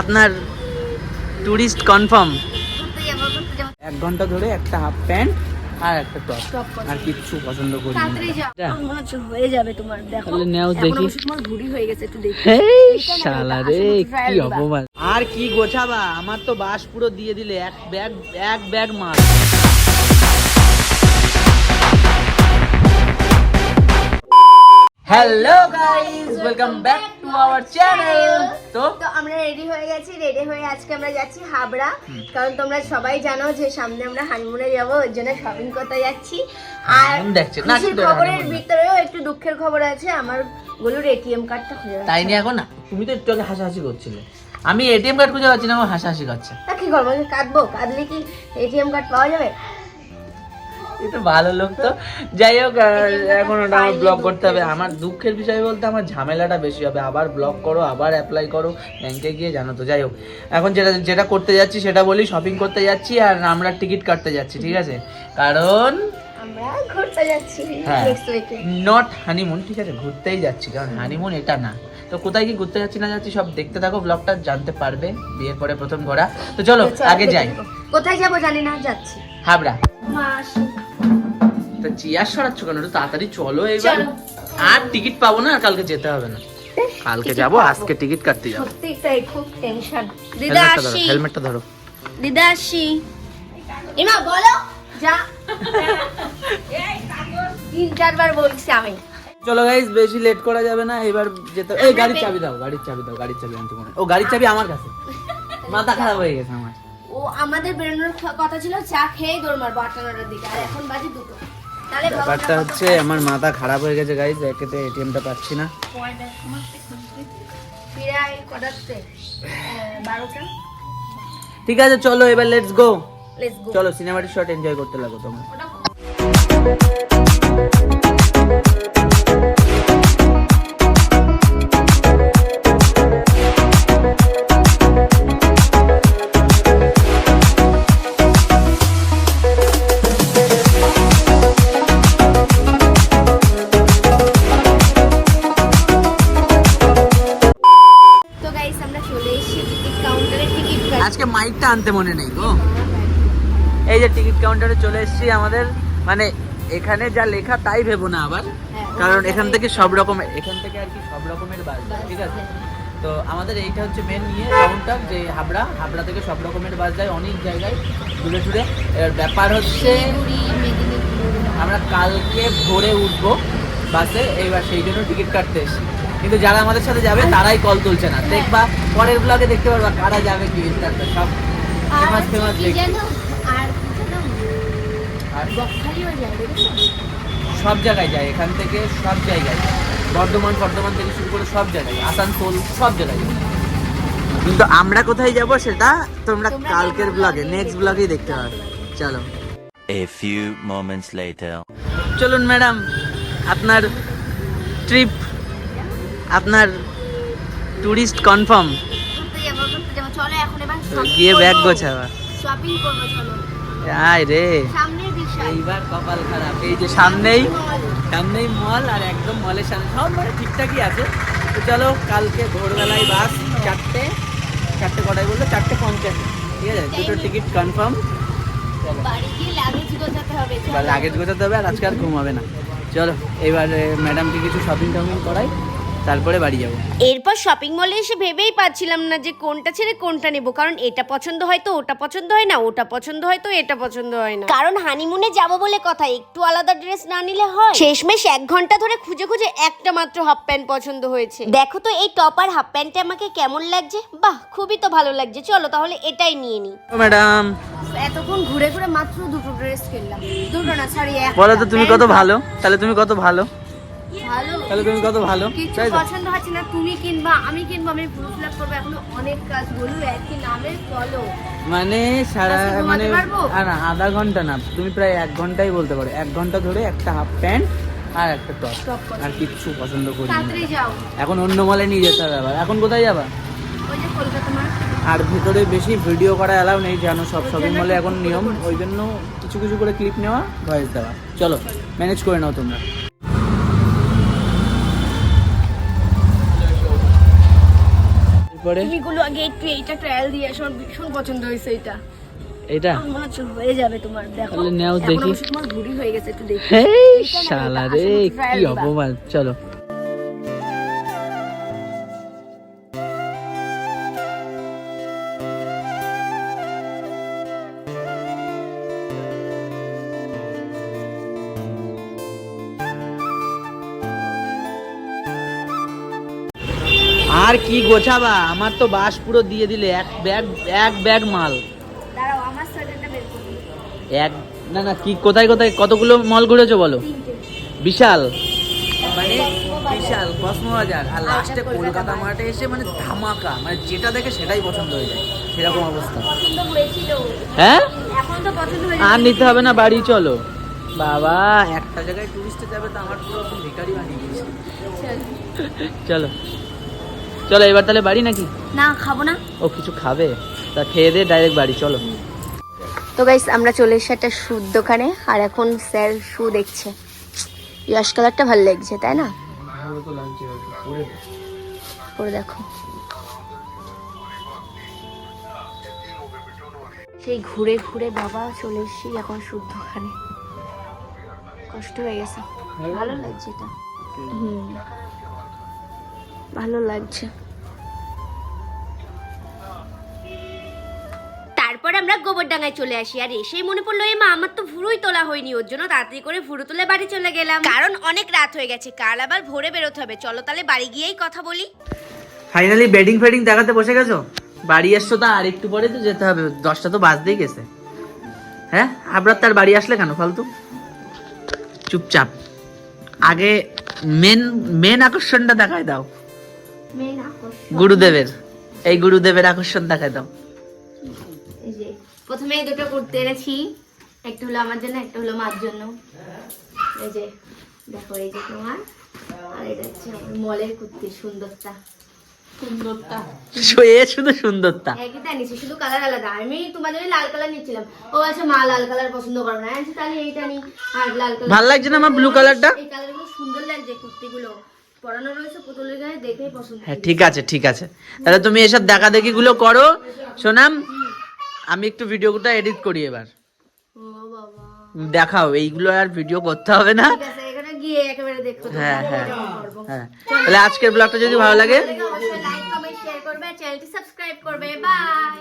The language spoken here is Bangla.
আপনার টুরিস্ট কনফার্ম এক ঘণ্টা ধরে একটা হাফ প্যান্ট আর একটা টপ। আর কিচ্ছু পছন্দ করি হয়ে যাবে তোমার দেখো। তাহলে নেও দেখি। তোমার ভুড়ি হয়ে গেছে একটু দেখি। এই শালা রে কি অপমান। আর কি গোছাবা? আমার তো বাস পুরো দিয়ে দিলে এক ব্যাগ এক ব্যাগ মাল। Hello guys welcome back to our channel তো তো? আমরা রেডি হয়ে গেছি রেডি হয়ে আজকে আমরা যাচ্ছি হাবড়া। কারণ তোমরা সবাই জানো যে সামনে আমরা হানিমুনে যাব ওর জন্য শপিং করতে যাচ্ছি। আর হুম, দেখছি। না, খুশির খবরের ভিতরেও একটু দুঃখের খবর আছে আমার গলুর এটিএম কার্ডটা খুঁজে তাই নিয়ে এখন? না তুমি তো একটু আগে হাসাহাসি করছিলে। আমি এটিএম কার্ড খুঁজে পাচ্ছি না আমার হাসাহাসি করছে। তা কি করব আমি কাঁদবো? কাঁদলে কি এটিএম কার্ড পাওয়া যাবে? এটা ভালো লোক তো। যাই হোক এখন ওটা আমার ব্লক করতে হবে। আমার দুঃখের বিষয় বলতে আমার ঝামেলাটা বেশি হবে। আবার ব্লক করো আবার অ্যাপ্লাই করো ব্যাংকে গিয়ে জানো তো। যাই হোক এখন যেটা যেটা করতে যাচ্ছি সেটা বলি শপিং করতে যাচ্ছি আর আমরা টিকিট কাটতে যাচ্ছি ঠিক আছে? কারণ হ্যাঁ নট হানিমুন ঠিক আছে? ঘুরতেই যাচ্ছি কারণ হানিমুন এটা না। তো কোথায় কি ঘুরতে যাচ্ছি না যাচ্ছি সব দেখতে থাকো ব্লগটা জানতে পারবে বিয়ের পরে প্রথম ঘোরা। তো চলো আগে যাই। কোথায় যাব জানি না যাচ্ছি। হাবড়া। তা চেয়ার সরাচ্ছ কেন? একটু তাড়াতাড়ি চলো এবার। আর টিকিট পাবো না আর কালকে যেতে হবে না। কালকে যাব আজকে টিকিট কাটতে যাব। সত্যি তাই খুব টেনশন দিদা হেলমেটটা ধরো আসি। হেলমেটটা ধরো। দিদা আসি। ইমা বলো। যা। তিন চারবার বলছি আমি। চলো গাইস বেশি লেট করা যাবে না এবার যেতে এই গাড়ির চাবি দাও গাড়ির চাবি দাও গাড়ির চাবি আনতে মনে ও গাড়ির চাবি আমার কাছে। মাথা খারাপ হয়ে গেছে আমার। ও আমাদের বেরোনোর কথা ছিল চা খেয়ে দৌড় মারবো আটটা নটার দিকে। আর এখন বাজে দুটো। ব্যাপারটা হচ্ছে আমার মাথা খারাপ হয়ে গেছে গাইজ একেতে এটিএমটা পাচ্ছি না। ঠিক আছে চলো এবার লেটস গো চলো সিনেমাটি শট এনজয় করতে লাগো তোমরা। আজকে মাইকটা আনতে মনে নেই গো। এই যে টিকিট কাউন্টারে চলে এসেছি আমাদের। মানে এখানে যা লেখা তাই ভেবো না আবার। হ্যাঁ, কারণ এখান থেকে সব রকমের এখান থেকে আর কি সব রকমের বাস যায়, ঠিক আছে? তো আমাদের এইটা হচ্ছে মেন নিয়ে কাউন্টার যে হাবড়া। হাবড়া থেকে সব রকমের বাস যায় অনেক জায়গায় দূরে এবার ব্যাপার হচ্ছে আমরা কালকে ভোরে উঠবো বাসে এইবার সেই জন্য টিকিট কাটতে এসেছি। কিন্তু যারা আমাদের সাথে যাবে তারাই কল তুলছে না। দেখবা পরের ব্লগে দেখতে পারবা কারা যাবে কি সব ফেমাস সব জায়গায় যায় এখান থেকে সব জায়গায় বর্ধমান বর্ধমান থেকে শুরু করে সব জায়গায় আসানসোল সব জায়গায় কিন্তু আমরা কোথায় যাব সেটা তোমরা কালকের ব্লগে নেক্সট ব্লগেই দেখতে পাবে চলো। A few moments later. চলুন ম্যাডাম আপনার ট্রিপ আপনার ট্যুরিস্ট কনফার্ম গিয়ে ব্যাগ গোছাবা। শপিং আয় রে। এইবার কপাল খারাপ। এই যে সামনেই সামনেই মল আর একদম মলের সামনে। সব মানে ঠিকঠাকই আছে। তো চলো, কালকে ভোরবেলায় বাস চারটে চারটে কটায় বলল? চারটে পঞ্চাশে। ঠিক আছে? দুটো টিকিট কনফার্ম লাগেজ গোছাতে হবে আর আজকে আর ঘুমাবে না। চলো, এবার ম্যাডামকে কিছু শপিং টপিং করাই। তারপরে বাড়ি যাব। এরপর শপিং মলে এসে ভেবেই পাচ্ছিলাম না যে কোনটা ছেড়ে কোনটা নেব কারণ এটা পছন্দ হয় তো ওটা পছন্দ হয় না ওটা পছন্দ হয় তো এটা পছন্দ হয় না। কারণ হানিমুনে যাব বলে কথা একটু আলাদা ড্রেস না নিলে হয়। শেষমেশ এক ঘণ্টা ধরে খুঁজে খুঁজে একটা মাত্র হাফ প্যান্ট পছন্দ হয়েছে। দেখো তো এই টপ আর হাফ প্যান্টে আমাকে কেমন লাগছে? বাহ খুবই তো ভালো লাগছে। চলো তাহলে এটাই নিয়ে নিই ম্যাডাম এতক্ষণ ঘুরে ঘুরে মাত্র দুটো ড্রেস কিনলাম। দুটো না সরি এক বলো তো তুমি কত ভালো? তাহলে তুমি কত ভালো? তাহলে তুমি কত ভালো? কিছু? পছন্দ হচ্ছে না তুমি কিনবা আমি কিনবো আমি প্রুফ ফিল করব। এখনও অনেক কাজ বলু একই নামে চলো মানে সারা মানে আর না আধা ঘণ্টা না তুমি প্রায় এক ঘন্টাই বলতে পারো। এক ঘণ্টা ধরে একটা হাফ প্যান্ট আর একটা টপ আর কিচ্ছু পছন্দ করি না তাড়াতাড়ি যাও। এখন অন্য মলে নিয়ে যেতে হবে আবার। এখন কোথায় যাবা? ওই যে কলকাতা মার আর ভিতরে বেশি ভিডিও করা অ্যালাউ নেই জানো সব শপিং মলে এখন নিয়ম। ওই জন্য কিছু কিছু করে ক্লিপ নেওয়া ভয়েস দেওয়া। চলো ম্যানেজ করে নাও তোমরা। করে তুমি আগে একটু এইটা ট্রায়াল দিয়ে আসো ভীষণ পছন্দ হয়েছে এটা। এটা হয়ে যাবে তোমার দেখো। তাহলে নাও দেখি। তোমার ঘুরি হয়ে গেছে একটু দেখি। শালা রে কি। অপমান। চলো। আর কি গোছাবা? আমার তো বাস পুরো দিয়ে দিলে এক ব্যাগ এক ব্যাগ মাল। দাঁড়াও আমার সোয়েটারটা বের করি। এক না না কি কোথায় কোথায় কতগুলো মল ঘুরেছো বলো? বিশাল। মানে বিশাল কসমোবাজার আর লাস্টে কলকাতা মাঠে এসে মানে ধামাকা মানে যেটা দেখে সেটাই পছন্দ হয়ে যায়। সেরকম অবস্থা। হ্যাঁ? এখন তো পছন্দ হয়ে আর নিতে হবে না বাড়ি চলো। বাবা একটা জায়গায় টুরিস্টে যাবে তো আমার পুরো ভিখারি বানিয়ে দিয়েছে। চলো। চলো এবার তাহলে বাড়ি নাকি? না খাব না। ও কিছু খাবে? তা খেয়ে দে ডাইরেক্ট বাড়ি চলো। তো গাইস আমরা চলে এসেছি একটা সুর দোকানে আর এখন স্যার শু দেখছে। ইয়াস কালারটা ভালো লাগছে তাই না? পরে দেখো। সেই ঘুরে ঘুরে বাবা চলে এসেছি এখন সুর দোকানে। কষ্ট হয়ে গেছে। ভালো লাগছে এটা। হুম। ভালো লাগছে। গোবরডাঙ্গায় চলে আসি। আর এসেই মনে পড়ল এ মা আমার তো ভুরুই তোলা হয়নি ওর জন্য। তাড়াতাড়ি করে ভুরু তুলে বাড়ি চলে গেলাম। কারণ অনেক রাত হয়ে গেছে। কাল আবার ভোরে বেরোতে হবে। চলো তাহলে বাড়ি গিয়েই কথা বলি। ফাইনালি বেডিং ফেডিং দেখাতে বসে গেছো? বাড়ি এসছো তা আর একটু পরে তো যেতে হবে। দশটা তো বাজতেই গেছে। হ্যাঁ? আবার তার বাড়ি আসলে কেন ফালতু? চুপচাপ। আগে মেন মেন আকর্ষণটা দেখায় দাও। মেন আকর্ষণ? গুরুদেবের। এই গুরুদেবের আকর্ষণ দেখায় দাও। প্রথমে এই দুটো কুর্তি এনেছি। একটা হলো আমার জন্য একটা হলো মার জন্য। এই যে দেখো এই যে তোমার। আর এটা হচ্ছে আমার মলের কুর্তি সুন্দরটা এ শুধু তাই শুধু কালার আলাদা। আমি তোমার জন্য লাল কালার নিচ্ছিলাম। ও আচ্ছা মা লাল কালার পছন্দ করো না। তাহলে এইটা নি। আর লাল কালার ভালো লাগছে না আমার ব্লু কালারটা এই কালারগুলো সুন্দর লাগছে কুর্তিগুলো। পরানো রয়েছে পুতুলের গায়ে দেখেই পছন্দ হ্যাঁ ঠিক আছে ঠিক আছে। তাহলে তুমি এসব দেখা দেখি গুলো করো। শোনাম আমি একটু ভিডিওটা এডিট করি এবার। দেখাও এইগুলো আর ভিডিও করতে হবে না। হ্যাঁ হ্যাঁ হ্যাঁ। তাহলে আজকের ব্লগটা যদি ভালো লাগে চ্যানেলটি সাবস্ক্রাইব করবে বাই